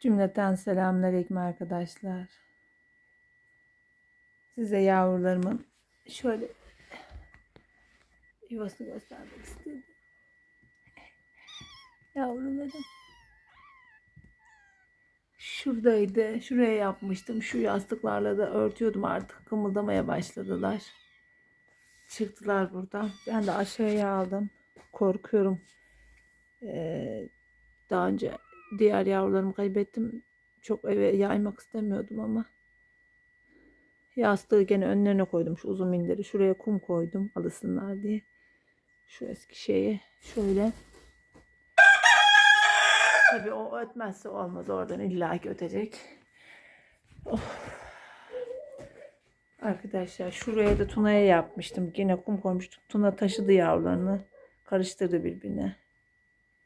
Cümleten selamünaleyküm arkadaşlar. Size yavrularımın şöyle yuvasını göstermek istedim. Yavrularım. Şuradaydı. Şuraya yapmıştım. Şu yastıklarla da örtüyordum artık. Kımıldamaya başladılar. Çıktılar buradan. Ben de aşağıya aldım. Korkuyorum. Ee, daha önce diğer yavrularımı kaybettim. Çok eve yaymak istemiyordum ama yastığı gene önlerine koydum şu uzun minderi. Şuraya kum koydum alısınlar diye. Şu eski şeye şöyle. Tabii o ötmezse olmaz oradan illa ki ötecek. Of. Arkadaşlar şuraya da Tuna'ya yapmıştım. Gene kum koymuştum. Tuna taşıdı yavrularını. Karıştırdı birbirine.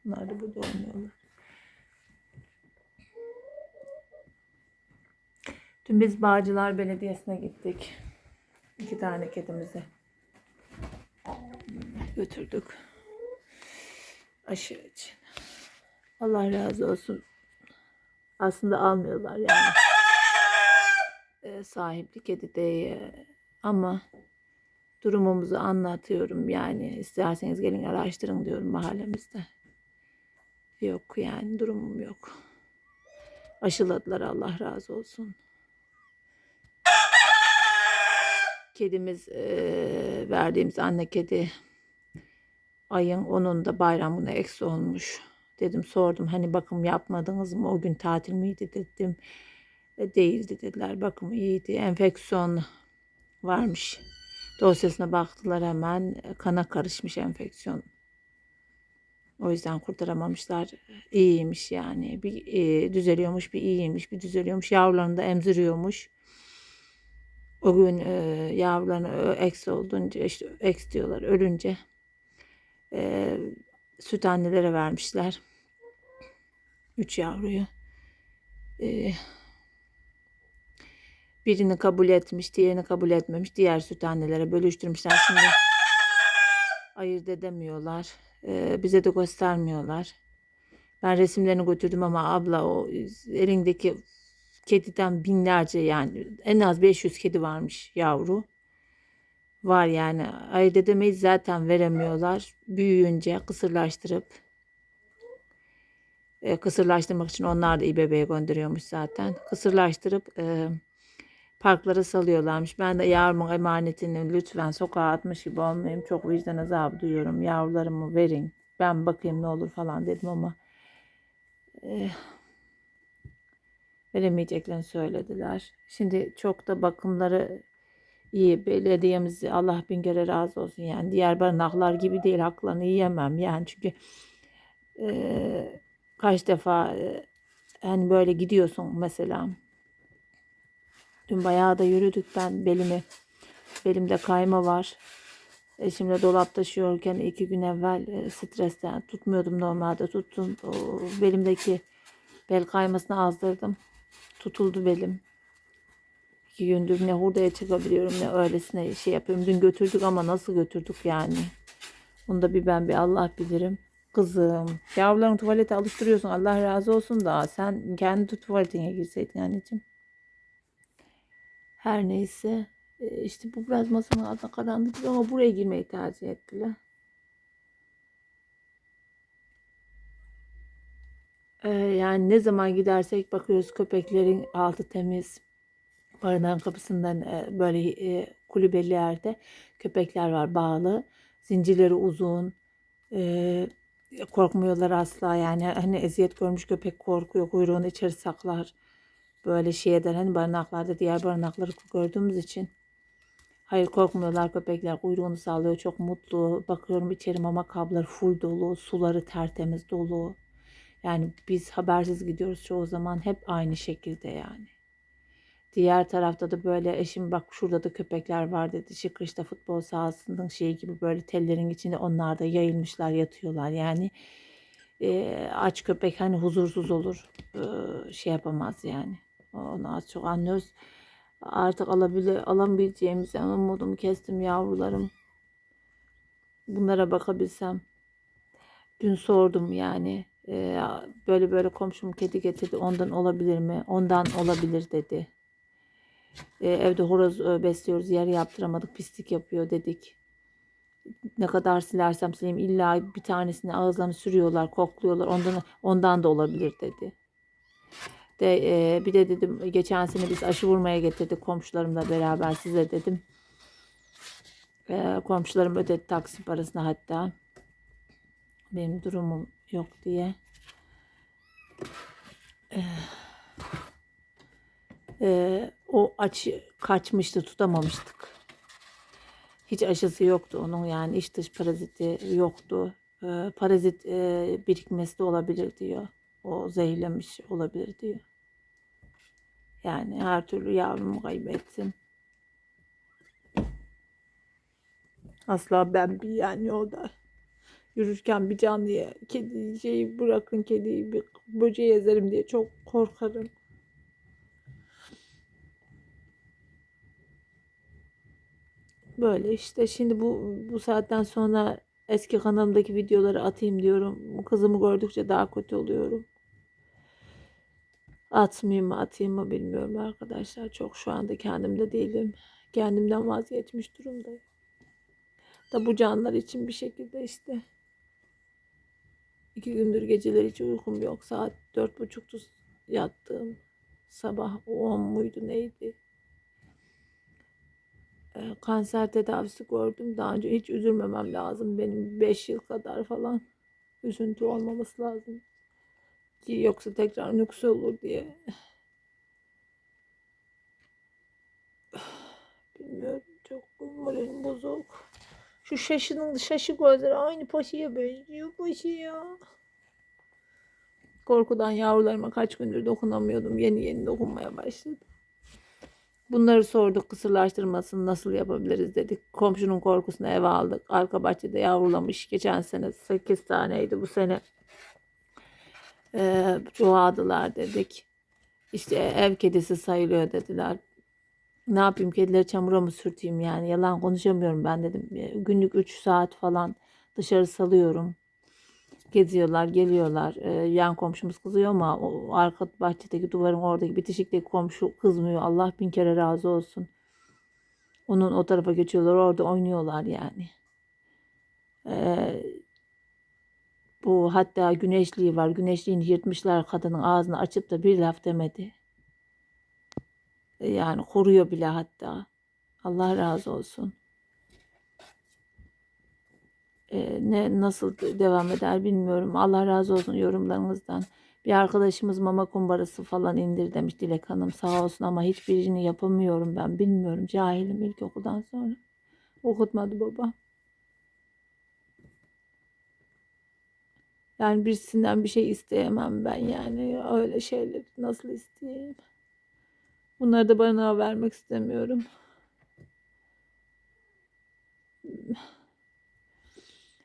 Bunlar da burada olmuyorlar. Dün biz Bağcılar Belediyesi'ne gittik. İki tane kedimizi götürdük. Aşı için. Allah razı olsun. Aslında almıyorlar yani. Ee, sahipli kedi değil. Ama durumumuzu anlatıyorum yani. isterseniz gelin araştırın diyorum mahallemizde. Yok yani durumum yok. Aşıladılar Allah razı olsun. Kedimiz eee, verdiğimiz anne kedi ayın 10'unda bayram günü eksi olmuş. Dedim sordum hani bakım yapmadınız mı? O gün tatil miydi dedim. E, değildi dediler. Bakım iyiydi. Enfeksiyon varmış. Dosyasına baktılar hemen. E, Kana karışmış enfeksiyon. O yüzden kurtaramamışlar. İyiymiş yani. Bir e, düzeliyormuş, bir iyiymiş, bir düzeliyormuş. Yavrularını da emziriyormuş. O gün e, yavrularını ö- eksi olduğunca işte eksi diyorlar ölünce e, süt annelere vermişler. Üç yavruyu. E, birini kabul etmiş, diğerini kabul etmemiş. Diğer süt annelere bölüştürmüşler. Şimdi ayırt edemiyorlar. E, bize de göstermiyorlar. Ben resimlerini götürdüm ama abla o elindeki kediden binlerce yani en az 500 kedi varmış yavru. Var yani ayırt edemeyiz zaten veremiyorlar. Büyüyünce kısırlaştırıp e, kısırlaştırmak için onlar da İBB'ye gönderiyormuş zaten. Kısırlaştırıp e, parklara salıyorlarmış. Ben de yavrumun emanetini lütfen sokağa atmış gibi olmayayım. Çok vicdan azabı duyuyorum. Yavrularımı verin. Ben bakayım ne olur falan dedim ama e, veremeyeceklerini söylediler. Şimdi çok da bakımları iyi. Belediyemiz Allah bin kere razı olsun. Yani diğer barınaklar gibi değil. Haklarını yiyemem. Yani çünkü e, kaç defa e, hani böyle gidiyorsun mesela. Dün bayağı da yürüdük ben belimi. Belimde kayma var. Eşimle dolap taşıyorken iki gün evvel e, stresten tutmuyordum normalde. Tuttum. O, belimdeki bel kaymasını azdırdım. Tutuldu belim. İki gündür ne hurdaya çıkabiliyorum ne öylesine şey yapıyorum. Dün götürdük ama nasıl götürdük yani. Bunu da bir ben bir Allah bilirim. Kızım yavrularını tuvalete alıştırıyorsun Allah razı olsun da sen kendi tuvaletine girseydin anneciğim. Her neyse e, işte bu biraz masanın altına karanlık ama buraya girmeyi tercih ettiler. Ee, yani ne zaman gidersek bakıyoruz köpeklerin altı temiz. Barınağın kapısından e, böyle e, kulübeli yerde köpekler var bağlı. Zincirleri uzun. E, korkmuyorlar asla yani hani eziyet görmüş köpek korkuyor kuyruğunu içeri saklar. Böyle şey eder hani barınaklarda diğer barınakları gördüğümüz için. Hayır korkmuyorlar köpekler kuyruğunu sallıyor çok mutlu. Bakıyorum içeri mama kabları full dolu suları tertemiz dolu. Yani biz habersiz gidiyoruz çoğu zaman hep aynı şekilde yani. Diğer tarafta da böyle eşim bak şurada da köpekler var dedi. Şıkışta futbol sahasının şeyi gibi böyle tellerin içinde onlar da yayılmışlar yatıyorlar. Yani e, aç köpek hani huzursuz olur e, şey yapamaz yani. Onu az çok anlıyoruz. Artık alabile, alabileceğimiz umudumu kestim yavrularım. Bunlara bakabilsem. Dün sordum yani Ee, böyle böyle komşum kedi getirdi ondan olabilir mi? Ondan olabilir dedi. Ee, evde horoz e, besliyoruz yer yaptıramadık pislik yapıyor dedik. Ne kadar silersem sileyim illa bir tanesini ağızlarını sürüyorlar kokluyorlar ondan ondan da olabilir dedi. De, e, bir de dedim geçen sene biz aşı vurmaya getirdik komşularımla beraber size dedim. E, komşularım ödedi taksi parasını hatta. Benim durumum yok diye. E, e, o açı kaçmıştı tutamamıştık. Hiç aşısı yoktu onun yani iç dış paraziti yoktu. E, parazit e, birikmesi de olabilir diyor. O zehirlemiş olabilir diyor. Yani her türlü yavrumu kaybettim. Asla ben bir yani yolda yürürken bir canlıya kedi şeyi bırakın kediyi bir böceği ezerim diye çok korkarım. Böyle işte şimdi bu bu saatten sonra eski kanalımdaki videoları atayım diyorum. Kızımı gördükçe daha kötü oluyorum. Atmayayım mı atayım mı bilmiyorum arkadaşlar. Çok şu anda kendimde değilim. Kendimden vazgeçmiş durumdayım. Da bu canlar için bir şekilde işte. İki gündür geceler hiç uykum yok. Saat dört buçuktu yattığım. Sabah on muydu neydi? Ee, kanser tedavisi gördüm. Daha önce hiç üzülmemem lazım. Benim 5 yıl kadar falan üzüntü olmaması lazım. Ki yoksa tekrar nüks olur diye. Bilmiyorum. Çok moralim bozuk. Şu şaşının şaşı gözleri aynı paşaya benziyor paşa ya. Korkudan yavrularıma kaç gündür dokunamıyordum. Yeni yeni dokunmaya başladım. Bunları sorduk kısırlaştırmasını nasıl yapabiliriz dedik. Komşunun korkusuna eve aldık. Arka bahçede yavrulamış. Geçen sene 8 taneydi. Bu sene e, çoğaldılar dedik. İşte ev kedisi sayılıyor dediler. Ne yapayım kedileri çamura mı sürteyim yani yalan konuşamıyorum ben dedim. E, Günlük 3 saat falan dışarı salıyorum. Geziyorlar, geliyorlar. Ee, yan komşumuz kızıyor ama o arka bahçedeki duvarın oradaki bitişikteki komşu kızmıyor. Allah bin kere razı olsun. Onun o tarafa geçiyorlar, orada oynuyorlar yani. Ee, bu hatta güneşliği var. Güneşliğini yırtmışlar kadının ağzını açıp da bir laf demedi. Yani koruyor bile hatta. Allah razı olsun. Ee, ne nasıl devam eder bilmiyorum. Allah razı olsun yorumlarınızdan. Bir arkadaşımız mama kumbarası falan indir demiş Dilek Hanım sağ olsun ama hiçbirini yapamıyorum ben bilmiyorum. Cahilim ilkokuldan sonra. Okutmadı baba. Yani birisinden bir şey isteyemem ben yani öyle şeyleri nasıl isteyeyim. Bunları da bana vermek istemiyorum.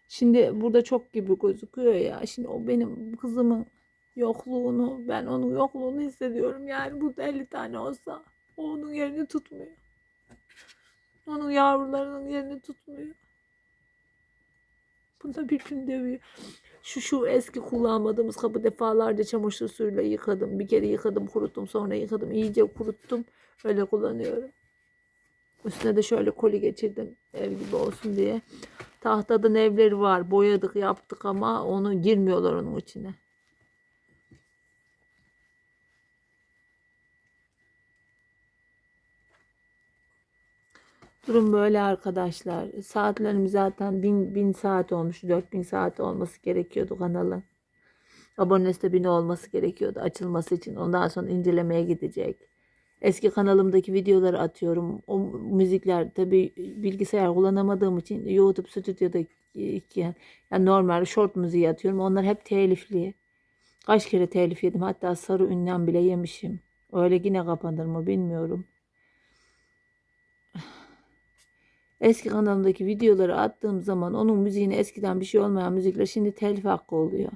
Şimdi burada çok gibi gözüküyor ya. Şimdi o benim kızımın yokluğunu, ben onun yokluğunu hissediyorum. Yani burada 50 tane olsa onun yerini tutmuyor. Onun yavrularının yerini tutmuyor. Bunda bir gün dövüyor. Şu şu eski kullanmadığımız kapı defalarca çamaşır suyuyla yıkadım. Bir kere yıkadım, kuruttum, sonra yıkadım. iyice kuruttum. Öyle kullanıyorum. Üstüne de şöyle koli geçirdim ev gibi olsun diye. Tahtadan evleri var. Boyadık yaptık ama onu girmiyorlar onun içine. Durum böyle arkadaşlar. Saatlerimiz zaten bin, bin saat olmuş. 4000 saat olması gerekiyordu kanalın. Abonesi de bin olması gerekiyordu açılması için. Ondan sonra incelemeye gidecek. Eski kanalımdaki videoları atıyorum. O müzikler tabi bilgisayar kullanamadığım için YouTube stüdyoda yani normal short müziği atıyorum. Onlar hep telifli. Kaç kere telif yedim. Hatta sarı ünlem bile yemişim. Öyle yine kapanır mı bilmiyorum. Eski kanalımdaki videoları attığım zaman onun müziğine eskiden bir şey olmayan müzikler şimdi telif hakkı oluyor.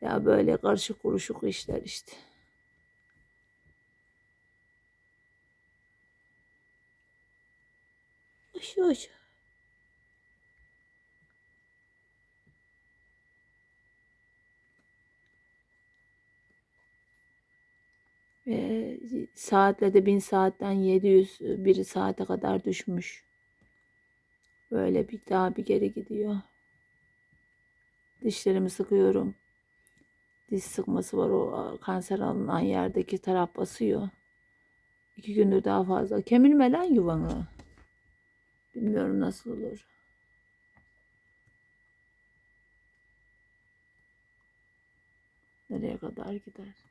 Ya böyle karışık kuruşuk işler işte. Hoş hoş. Ee, saatle de 1000 saatten 700 bir saate kadar düşmüş. Böyle bir daha bir geri gidiyor. Dişlerimi sıkıyorum. Diş sıkması var o kanser alınan yerdeki taraf basıyor. İki gündür daha fazla. Kemirme lan yuvanı. Bilmiyorum nasıl olur. Nereye kadar gider?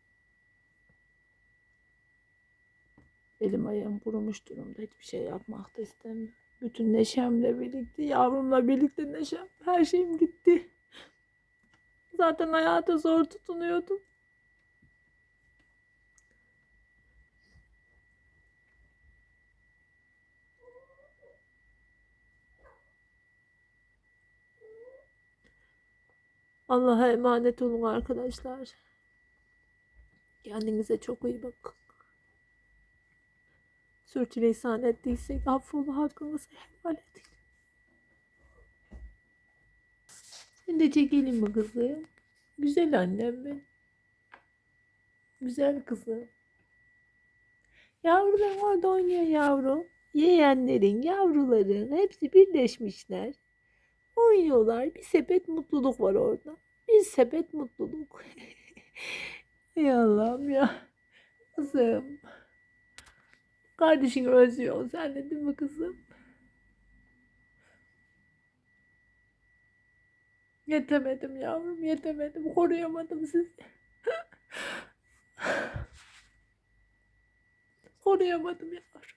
Elim ayağım kurumuş durumda. Hiçbir şey yapmak da istemiyorum. Bütün neşemle birlikte, yavrumla birlikte neşem, her şeyim gitti. Zaten hayata zor tutunuyordum. Allah'a emanet olun arkadaşlar. Kendinize çok iyi bakın. Sürçülisan ettiysek affola hakkınızı helal edin. Sen de çekelim mi kızım? Güzel annem benim. Güzel kızım. Yavrular orada oynuyor yavrum. Yeğenlerin, yavruların hepsi birleşmişler. Oynuyorlar. Bir sepet mutluluk var orada. Bir sepet mutluluk. Ey Allah'ım ya. Kızım. Kardeşini özlüyor sen de değil mi kızım? Yetemedim yavrum, yetemedim. Koruyamadım sizi. Koruyamadım yavrum.